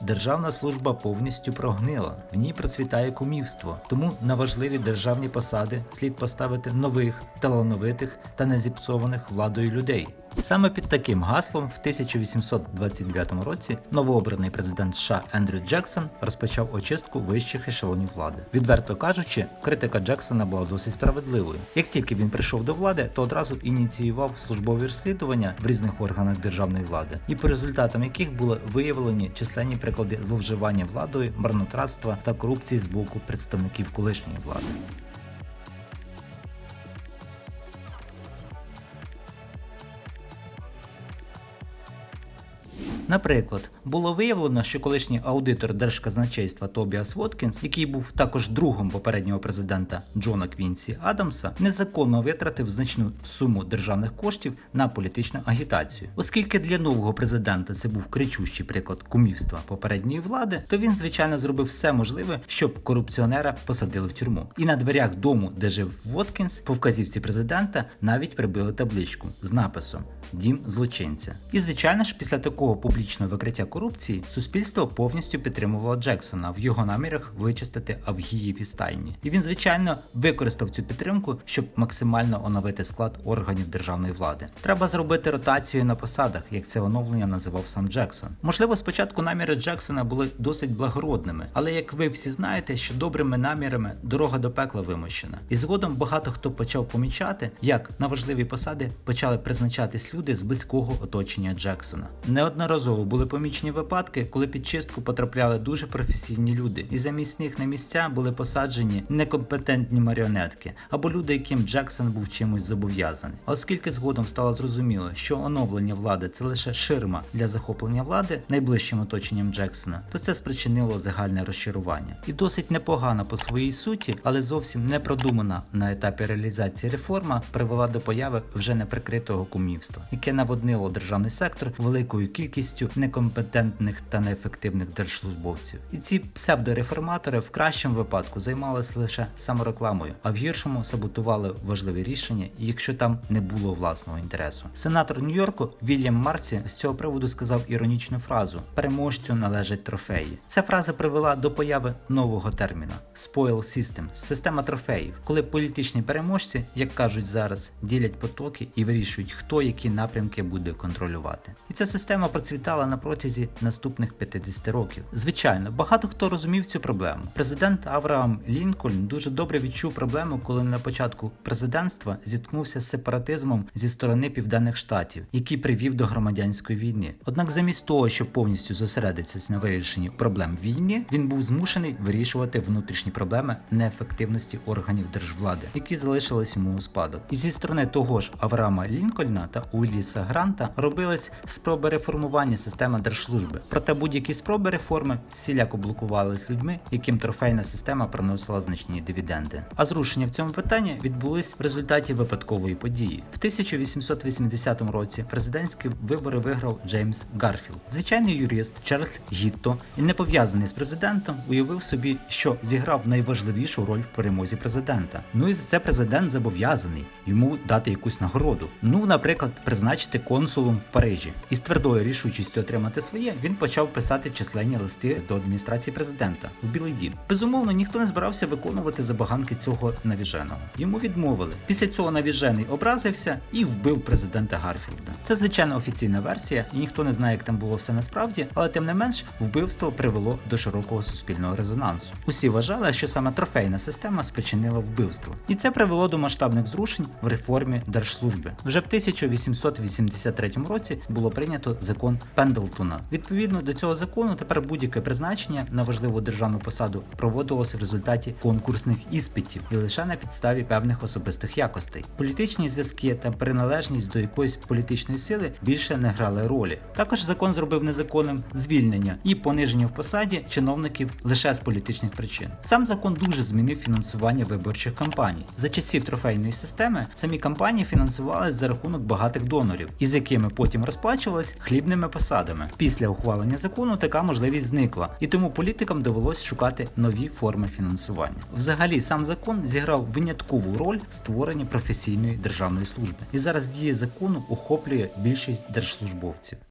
Державна служба повністю прогнила, в ній процвітає кумівство. Тому на важливі державні посади слід поставити нових, талановитих та незіпсованих владою людей. Саме під таким гаслом в 1829 році новообраний президент США Ендрю Джексон розпочав очистку вищих ешелонів влади. Відверто кажучи, критика Джексона була досить справедливою. Як тільки він прийшов до влади, то одразу ініціював службові розслідування в різних органах державної влади, і по результатам яких були виявлені численні приклади зловживання владою, марнотратства та корупції з боку представників колишньої влади. Наприклад, було виявлено, що колишній аудитор держказначейства Тобіас Воткінс, який був також другом попереднього президента Джона Квінсі Адамса, незаконно витратив значну суму державних коштів на політичну агітацію. Оскільки для нового президента це був кричущий приклад кумівства попередньої влади, то він звичайно зробив все можливе, щоб корупціонера посадили в тюрму. І на дверях дому, де жив Воткінс, по вказівці президента навіть прибили табличку з написом Дім злочинця. І звичайно ж, після такого публічного викриття корупції суспільство повністю підтримувало Джексона в його намірах вичистити Авгіїв і стайні. І він, звичайно, використав цю підтримку, щоб максимально оновити склад органів державної влади. Треба зробити ротацію на посадах, як це оновлення називав сам Джексон. Можливо, спочатку наміри Джексона були досить благородними, але як ви всі знаєте, що добрими намірами дорога до пекла вимощена. І згодом багато хто почав помічати, як на важливі посади почали призначатись люди з близького оточення Джексона. Неодноразово були помічені випадки, коли під чистку потрапляли дуже професійні люди, і замість них на місця були посаджені некомпетентні маріонетки або люди, яким Джексон був чимось зобов'язаний. Оскільки згодом стало зрозуміло, що оновлення влади це лише ширма для захоплення влади найближчим оточенням Джексона, то це спричинило загальне розчарування. І досить непогана по своїй суті, але зовсім не продумана на етапі реалізації реформа привела до появи вже неприкритого кумівства, яке наводнило державний сектор великою кількістю некомпетентних та неефективних держслужбовців. І ці псевдореформатори в кращому випадку займалися лише саморекламою, а в гіршому саботували важливі рішення, якщо там не було власного інтересу. Сенатор Нью-Йорку Вільям Марці з цього приводу сказав іронічну фразу: переможцю належать трофеї. Ця фраза привела до появи нового терміна spoil system – система трофеїв, коли політичні переможці, як кажуть зараз, ділять потоки і вирішують, хто які напрямки буде контролювати. І ця система процвітала на протязі наступних 50 років. Звичайно, багато хто розумів цю проблему. Президент Авраам Лінкольн дуже добре відчув проблему, коли на початку президентства зіткнувся з сепаратизмом зі сторони південних штатів, який привів до громадянської війни. Однак, замість того, щоб повністю зосередитися на вирішенні проблем війни, він був змушений вирішувати внутрішні проблеми неефективності органів держвлади, які залишились йому у спадок. І зі сторони того ж Авраама Лінкольна та Уілліса Гранта робились спроби реформування системи держслужби. Проте будь-які спроби реформи всіляко блокувались людьми, яким трофейна система приносила значні дивіденди. А зрушення в цьому питанні відбулись в результаті випадкової події. В 1880 році президентські вибори виграв Джеймс Гарфілд. Звичайний юрист Чарльз Гітто і не пов'язаний з президентом, уявив собі, що зіграв найважливішу роль в перемозі президента. Ну і за це президент зобов'язаний йому дати якусь нагороду. Ну, наприклад, призначити консулом в Парижі. І з твердою рішучістю отримати своє він почав писати численні листи до адміністрації президента в Білий Дім. Безумовно, ніхто не збирався виконувати забаганки цього навіженого. Йому відмовили. Після цього навіжений образився і вбив президента Гарфілда. Це звичайно офіційна версія, і ніхто не знає, як там було все насправді, але тим не менш вбивство привело до широкого суспільного резонансу. Усі вважали, що саме трофейна система спричинила вбивство, і це привело до масштабних зрушень в реформі держслужби. Вже в 1883 році було прийнято закон Пендлтона. Відповідно до цього закону, тепер будь-яке призначення на важливу державну посаду проводилося в результаті конкурсних іспитів і лише на підставі певних особистих якостей. Політичні зв'язки та приналежність до якоїсь політичної сили більше не грали ролі. Також закон зробив незаконним звільнення і пониження в посаді чиновників лише з політичних причин. Сам закон дуже змінив фінансування виборчих кампаній. За часів трофейної системи самі кампанії фінансувалися за рахунок багатих донорів, із якими потім розплачувались хлібними посадами. Після ухвалення закону така можливість зникла, і тому політикам довелось шукати нові форми фінансування. Взагалі, сам закон зіграв виняткову роль в створенні професійної державної служби, і зараз дія закону охоплює більшість держслужбовців.